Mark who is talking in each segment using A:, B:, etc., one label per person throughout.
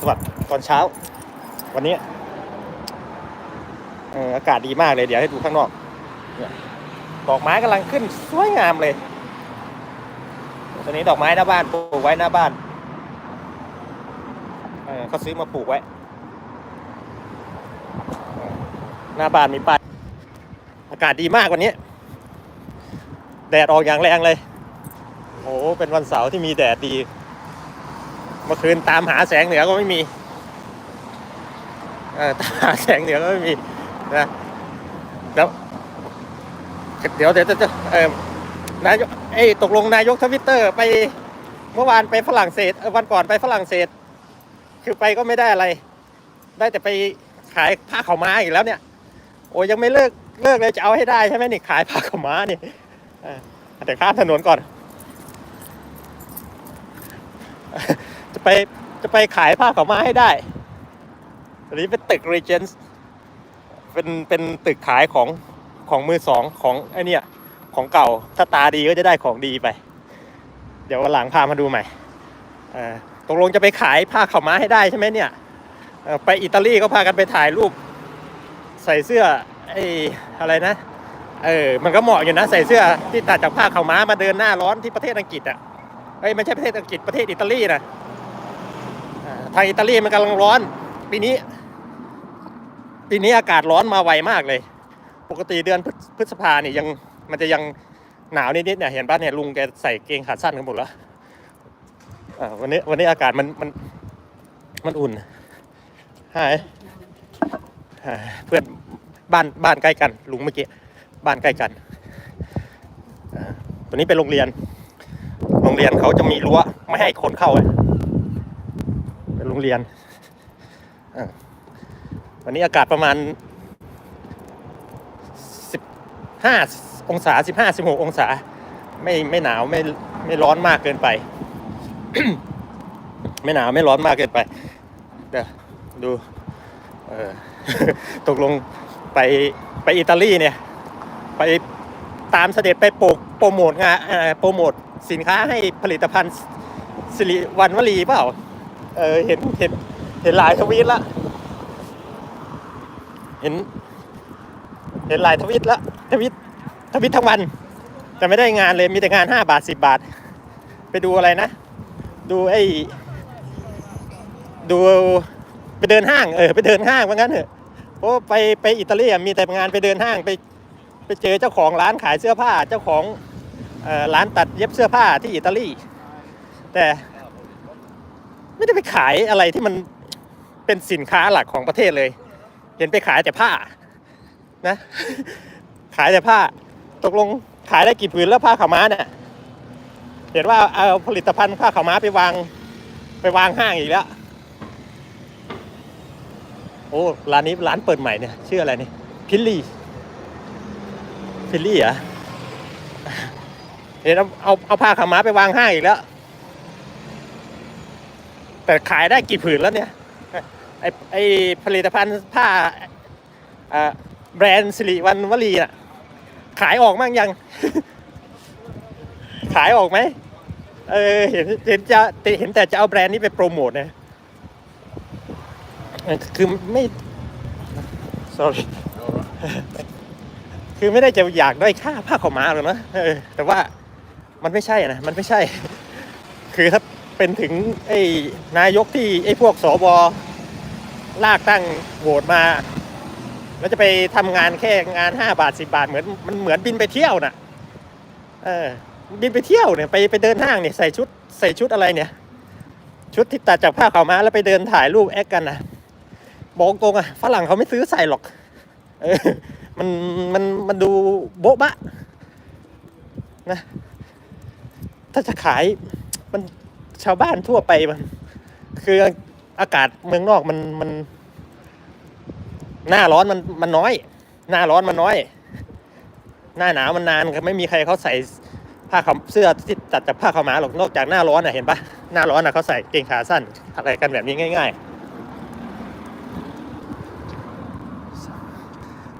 A: สวัสดิ์ตอนเช้า วันนี้เอออากาศดีมากเลยเดี๋ยวให้ดูข้างนอกเนี่ยดอกไม้กำลังขึ้นสวยงามเลยตอนนี้ดอกไม้หน้าบ้านปลูกไว้หน้าบ้านเออเขาซื้อมาปลูกไว้ หน้าบ้านมีป้ายอากาศดีมากวันนี้ แดดออกอย่างแรงเลยโอ้เป็นวันเสาร์ที่มีแดดดี เมื่อคืนตามหาแสงเหนือก็ไม่มีตามหาแสงเหนือก็ไม่มีนะแล้วเดี๋ยวเดี๋ยวจะจะเออนายกไอ้ตกลงนายกทวิตเตอร์ไปเมื่อวานไปฝรั่งเศสวันก่อนไปฝรั่งเศส คือไปก็ไม่ได้อะไร ได้แต่ไปขายผ้าขาวม้าอีกแล้วเนี่ย โอ้ยังไม่เลิกเลิกเลยจะเอาให้ได้ใช่ไหมนี่ขายผ้าขาวม้านี่แต่ข้ามถนนก่อน ไปจะไปขายผ้าขาวม้าให้ได้อันนี้เป็นตึก Regents เป็นเป็นตึกขายของของมือสองของไอเนี่ยของเก่าถ้าตาดีก็จะได้ของดีไป เดี๋ยววันหลังพามาดูใหม่อ่อตกลงจะไปขายผ้าขาวม้าให้ได้ใช่ไหมเนี่ยไปอิตาลีก็พากันไปถ่ายรูป ใส่เสื้อไอ้อะไรนะเออมันก็เหมาะอยู่นะใส่เสื้อที่ตัดจากผ้าขาวม้ามาเดินหน้าร้อนที่ประเทศอังกฤษอะเอ้ยไม่ใช่ประเทศอังกฤษประเทศอิตาลีนะ ทางอิตาลีมันกำลังร้อน ปีนี้ ปีนี้อากาศร้อนมาไวมากเลย ปกติเดือนพฤษภาเนี่ยยังมันจะยังหนาวนิดๆเนี่ยเห็นป่ะเนี่ยลุงแกใส่เกงขาสั้นกันหมดแล้ววันนี้วันนี้อากาศมันมันมันอุ่นหายหายเพื่อนบ้านบ้านใกล้กัน ลุงเมื่อกี้บ้านใกล้กันอ่าวันนี้เป็นโรงเรียน โรงเรียนเขาจะมีรั้วไม่ให้คนเข้าอะ เป็นโรงเรียน วันนี้อากาศประมาณสิบห้าองศาสิบห้าสิบหกองศา ไม่ไม่หนาวไม่ไม่ร้อนมากเกินไป ไม่หนาวไม่ร้อนมากเกินไปเดี๋ยวดูเออตกลงไปไปอิตาลีเนี่ย ไปตามเสด็จไปโปรโปรโมทงานโปรโมทสินค้าให้ผลิตภัณฑ์สิริวันวลีเปล่า เออเห็นเห็นเห็นหลายทวีตละ เห็น เห็นหลายทวีตละทวีตทวีตทั้งวัน แต่ไม่ได้งานเลยมีแต่งานห้าบาทสิบบาท ไปดูอะไรนะ ดูไอ้ดูไปเดินห้างเออไปเดินห้างว่างั้นเถอะเพราะไปไปอิตาลีอะมีแต่งานไปเดินห้างไป ไปเจอเจ้าของร้านขายเสื้อผ้าเจ้าของร้านตัดเย็บเสื้อผ้าที่อิตาลี แต่ ไม่ได้ไปขายอะไรที่มันเป็นสินค้าหลักของประเทศเลย เห็นไปขายแต่ผ้านะ ขายแต่ผ้า ตกลงขายได้กี่ผืนแล้วผ้าขาวม้าเนี่ยเห็นว่าเอาผลิตภัณฑ์ผ้าขาวม้าไปวางไปวางห้างอีกแล้ว โอ้ร้านนี้ร้านเปิดใหม่เนี่ยชื่ออะไรนี่พิลลี่ฟิลลี่เหรอเห็นเอาเอาเอาผ้าขาวม้าไปวางห้างอีกแล้ว แต่ขายได้กี่ผืนแล้วเนี่ย ไอไอผลิตภัณฑ์ผ้าแบรนด์สิริวันวลีน่ะ ขายออกมั่งยัง ขายออกไหมเออเห็นเห็นจะเห็นแต่จะเอาแบรนด์นี้ไปโปรโมทนะคือไม่ sorry คือไม่ได้จะอยากได้ค่าผ้าขาวม้าหรอกนะแต่ว่ามันไม่ใช่นะ มันไม่ใช่ คือถ้า เป็นถึงไอ้นายกที่ไอ้พวกสบลากตั้งโหวตมา แล้วจะไปทำงานแค่งานห้าบาทสิบาทเหมือนมันเหมือนบินไปเที่ยวน่ะ เออ บินไปเที่ยวเนี่ยไปไปเดินห้างเนี่ยใส่ชุดใส่ชุดอะไรเนี่ย ชุดที่ตัดจากผ้าขาวม้าแล้วไปเดินถ่ายรูปแอคกันนะบอกตรงอะฝรั่งเขาไม่ซื้อใส่หรอก เออ มันมันมันดูโบ๊ะบะนะถ้าจะขายมัน ชาวบ้านทั่วไปมัน คืออากาศเมืองนอกมันมัน หน้าร้อนมันมันน้อย หน้าร้อนมันน้อย หน้าหนาวมันนานไม่มีใครเขาใส่ผ้าขาวเสื้อที่ตัดจากผ้าขาวม้าหรอกนอกจากหน้าร้อนอะเห็นปะหน้าร้อนอะเขาใส่เกงขาสั้นอะไรกันแบบนี้ง่าย ๆ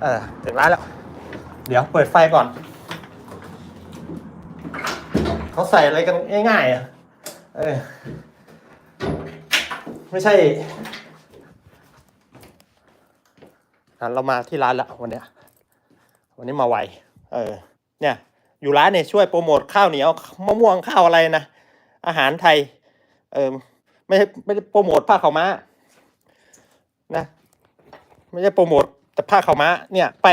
A: เออถึงร้านแล้ว เดี๋ยวเปิดไฟก่อน เขาใส่อะไรกันง่ายๆอะ เออไม่ใช่อะเรามาที่ร้านละวันเนี้ยวันนี้มาไวเออ เนี่ย อยู่ร้านเนี่ยช่วยโปรโมทข้าวเหนียวมะม่วงข้าวอะไรนะอาหารไทย เออไม่ใช่ไม่ได้โปรโมทผ้าขาวม้านะไม่ใช่โปรโมทแต่ผ้าขาวม้าเนี่ยไป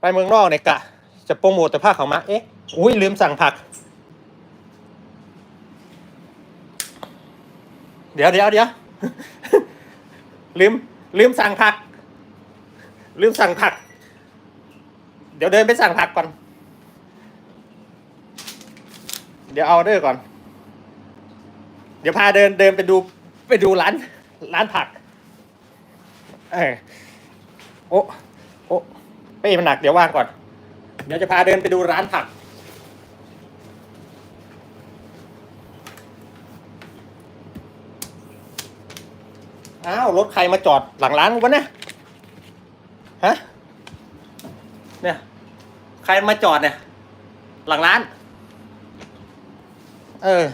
A: ไปเมืองนอกเนี่ยกะ จะโปรโมทแต่ผ้าขาวม้าเอ๊ะอุ้ยลืมสั่งผัก เดี๋ยวเดี๋ยวเดี๋ยวลืมลืมสั่งผัก ลืมสั่งผัก เดี๋ยวเดินไปสั่งผักก่อน เดี๋ยวเอาเดอร์ก่อน เดี๋ยวพาเดินเดินไปดูไปดูร้าน ร้านผัก เออโอ้โอ้เป้มันหนักเดี๋ยววางก่อน เดี๋ยวจะพาเดินไปดูร้านผัก อ้าวรถใครมาจอดหลังร้านวะเนี่ยฮะเนี่ยใครมาจอดเนี่ย หลังร้าน เออ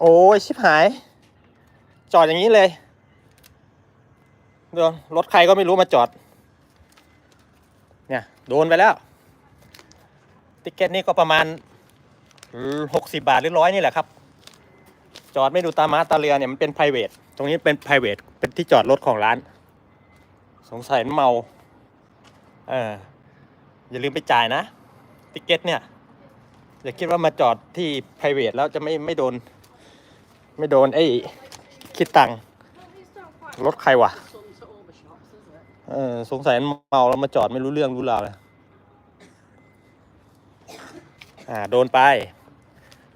A: โอ้ยชิบหาย จอดอย่างนี้เลยเดี๋ยวรถใครก็ไม่รู้มาจอด เนี่ย โดนไปแล้ว ติ๊กเก็ตนี่ก็ประมาณหกสิบาทหรือร้อยนี่แหละครับ จอดไม่ดูตามาตาเรือเนี่ยมันเป็น p r i v a t ตรงนี้เป็น p r i v a t เป็นที่จอดรถของร้าน สงสัยเมาเอออย่าลืมไปจ่ายนะติ๊กเก็ตเนี่ยอย่าคิดว่ามาจอดที่ p r i v a t แล้วจะไม่ไม่โดน ไม่โดนไอ้คิดตังค์รถใครวะเออสงสัยเมาแล้วมาจอดไม่รู้เรื่องรู้ราวเลย อ่าโดนไป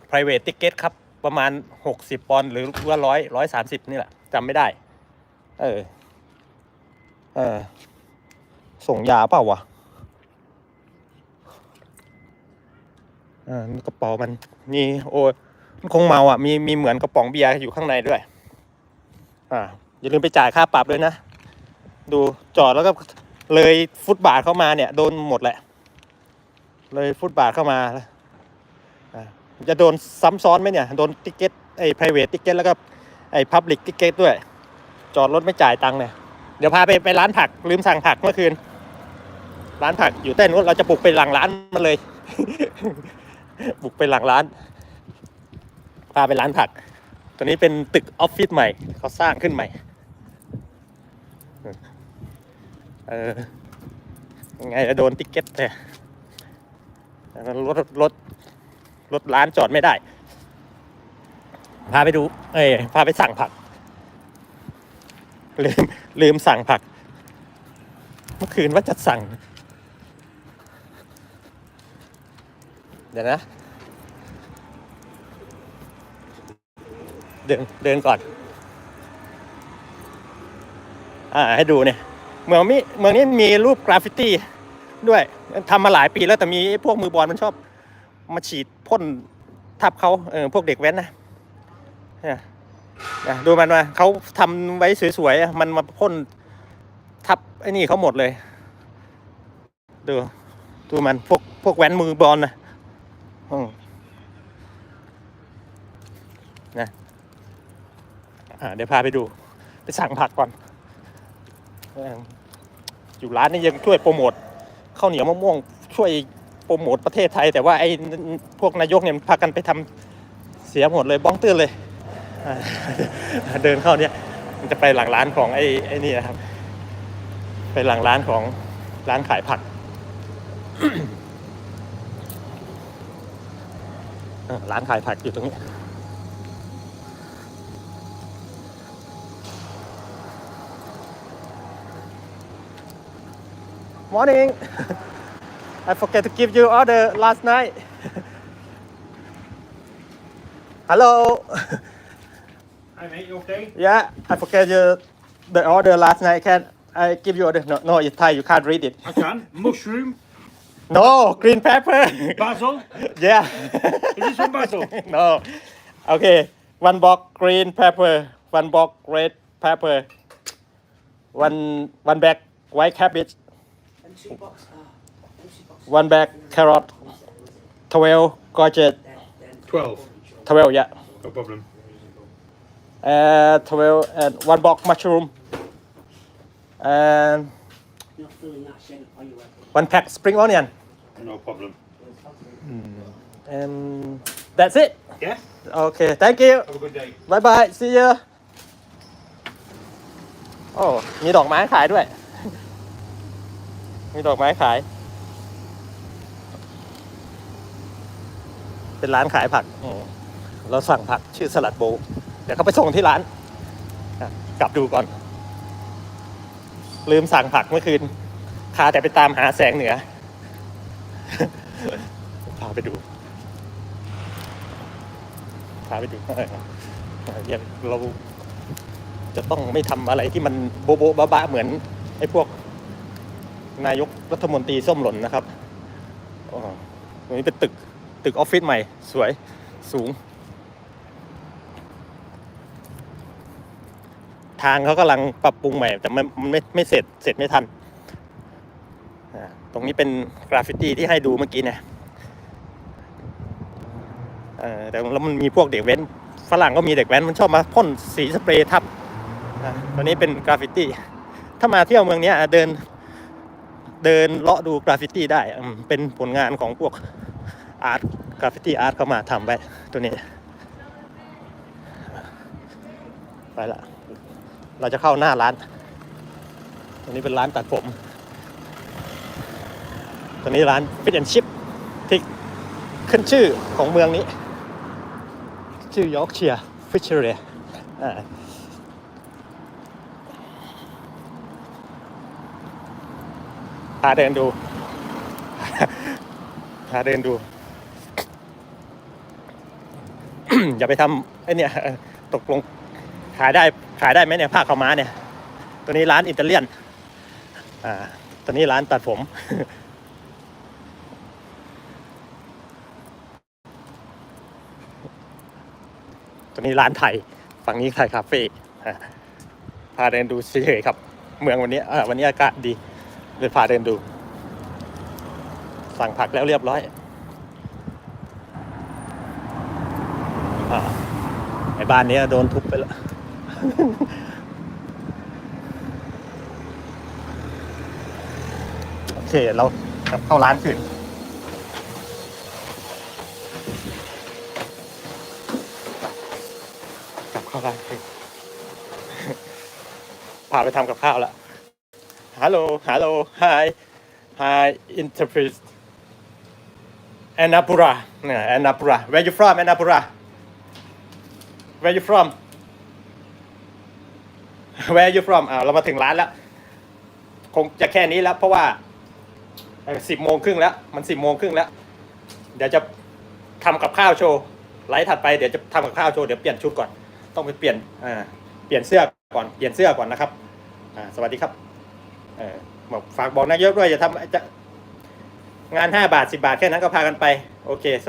A: private ticket ครับ ประมาณ 60 ปอนด์หรือว่าร้อยร้อยสามสิบนี่แหละจำไม่ได้ เออ เออ ส่งยาเปล่าวะอ่ากระเป๋ามันมีโอ้มันคงเมาอะ มีมีเหมือนกระป๋องเบียร์อยู่ข้างในด้วย อ่า อย่าลืมไปจ่ายค่าปรับด้วยนะ ดูจอดแล้วก็เลยฟุตบาทเข้ามาเนี่ย โดนหมดแหละ เลยฟุตบาทเข้ามาอ่า จะโดนซ้ำซ้อนไหมเนี่ย โดนติเก็ตไอ้ private ติเก็ตแล้วก็ไอ้ public ติเก็ตด้วย จอดรถไม่จ่ายตังค์เนี่ย เดี๋ยวพาไปไปร้านผักลืมสั่งผักเมื่อคืน ร้านผักอยู่ใต้นู้นเราจะบุกไปหลังร้านมันเลย บุกไปหลังร้าน พาไปร้านผัก ตัวนี้เป็นตึกออฟฟิศใหม่เขาสร้างขึ้นใหม่ เออยังไงจะโดนติเก็ตแต่รถรถ รถร้านจอดไม่ได้ พาไปดู เอ้ยพาไปสั่งผัก ลืมลืมสั่งผัก เมื่อคืนว่าจะสั่ง เดี๋ยวนะ เดินเดินก่อน อ่า ให้ดูเนี่ย เมืองนี้เมืองนี้มีรูปกราฟฟิตี้ด้วยทำมาหลายปีแล้วแต่มีพวกมือบอลมันชอบ มาฉีดพ่นทับเขาเออพวกเด็กแว้นนะเนี่ยดูมันมาเขาทำไว้สวยๆมันมาพ่นทับไอ้นี่เขาหมดเลย ดูดูมันพวกพวกแว้นมือบอลนะนะอ่าเดี๋ยวพาไปดู ไปสั่งผักก่อน อยู่ร้านนี้ยังช่วยโปรโมทข้าวเหนียวมะม่วงช่วย รโมทประเทศไทย แต่ว่าไอ้พวกนายกเนี่ยพากันไปทำเสียหมดเลยบ้องตื้นเลย เดินเข้าเนี่ยมันจะไปหลังร้านของไอ้ไอ้นี่นะครับ ไปหลังร้านของร้านขายผักร้านขายผักอยู่ตรงนี้ Morning. I forget to give you order last night. Hello.
B: Hi mate, you okay?
A: Yeah, I forget you the order last night. Can I give you order? No, no, it's Thai. You can't read it.
B: I can. Mushroom,
A: No, green pepper.
B: basil.
A: yeah.
B: Is this one basil?
A: no. Okay, one box green pepper, one box red pepper, one one bag white cabbage.
C: And two box, uh, and two box
A: one bag carrot 12 courgette
B: 12.
A: 12 yeah
B: No problem.
A: and 12 and one box mushroom and
C: You're not filling that shed are you? Ed?
A: one pack spring onion
B: No problem.
A: and that's it
B: Yeah?
A: okay thank you
B: Have a good day.
A: บายบาย see you โอ้มีดอกไม้ขายด้วย มีดอกไม้ขาย เป็นร้านขายผักอืมเราสั่งผักชื่อสลัดโบว์เดี๋ยวเขาไปส่งที่ร้านอะกลับดูก่อน ลืมสั่งผักเมื่อคืนคาแต่ไปตามหาแสงเหนือพาไปดูพาไปดูเออเอออย่าเราจะต้องไม่ทำอะไรที่มันโบะโบะบ้าๆเหมือนไอ้พวกนายกรัฐมนตรีส้มหล่นนะครับอ๋อตรงนี้เป็นตึก ตึกออฟฟิศใหม่ สวยสูง ทางเขากำลังปรับปรุงใหม่ แต่มันมันไม่ไม่เสร็จเสร็จไม่ทัน ตรงนี้เป็นกราฟฟิตี้ที่ให้ดูเมื่อกี้นี่ยเออแต่แล้วมันมีพวกเด็กแว้นฝรั่งก็มีเด็กแว้นมันชอบมาพ่นสีสเปรย์ทับตอนนี้เป็นกราฟฟิตี้ ถ้ามาเที่ยวเมืองนี้เดิน เดินเลาะดูกราฟฟิตี้ได้ เป็นผลงานของพวก อาร์ตกราฟฟิตี้อาร์ตเข้ามาทำไว้ตัวนี้ ไปละ เราจะเข้าหน้าร้านตัวนี้เป็นร้านตัดผมตัวนี้ร้านฟิตแอนชิพที่ขึ้นชื่อของเมืองนี้ ชื่อยอร์กเชียร์ฟิชเชอร์อ่าพาเดินดู พาเดินดู อย่าไปทำไอ้เนี่ยตกลงขายได้ขายได้ไหมเนี่ยผ้าขาวม้าเนี่ย ตัวนี้ร้านอิตาเลียน อ่า ตัวนี้ร้านตัดผม ตัวนี้ร้านไทย ฝั่งนี้ไทยคาเฟ่พาเดินดูเฉยๆครับ เมืองวันนี้วันนี้อากาศดีเลยพาเดินดู สั่งผักแล้วเรียบร้อยอาไอ้บ้านนี้โดนทุบไปแล้วโอเคเรากลับเข้าร้านคืนกลับเข้าร้านคืนพาไปทำกับข้าวละฮัลโหลฮัลโหล hi hi interpret Annapura เนี่ย Annapura where you from Annapura where you from where you from อ่าเรามาถึงร้านแล้ว คงจะแค่นี้แล้ว เพราะว่าสิบโมงครึ่งแล้ว มันสิบโมงครึ่งแล้ว เดี๋ยวจะทำกับข้าวโชว์ไลฟ์ถัดไปเดี๋ยวจะทำกับข้าวโชว์เดี๋ยวเปลี่ยนชุดก่อน ต้องไปเปลี่ยนอ่าเปลี่ยนเสื้อก่อนเปลี่ยนเสื้อก่อนนะครับอ่าสวัสดีครับเออบอกฝากบอกนายกด้วยจะทำจะงานห้าบาทสิบาทแค่นั้นก็พากันไป โอเค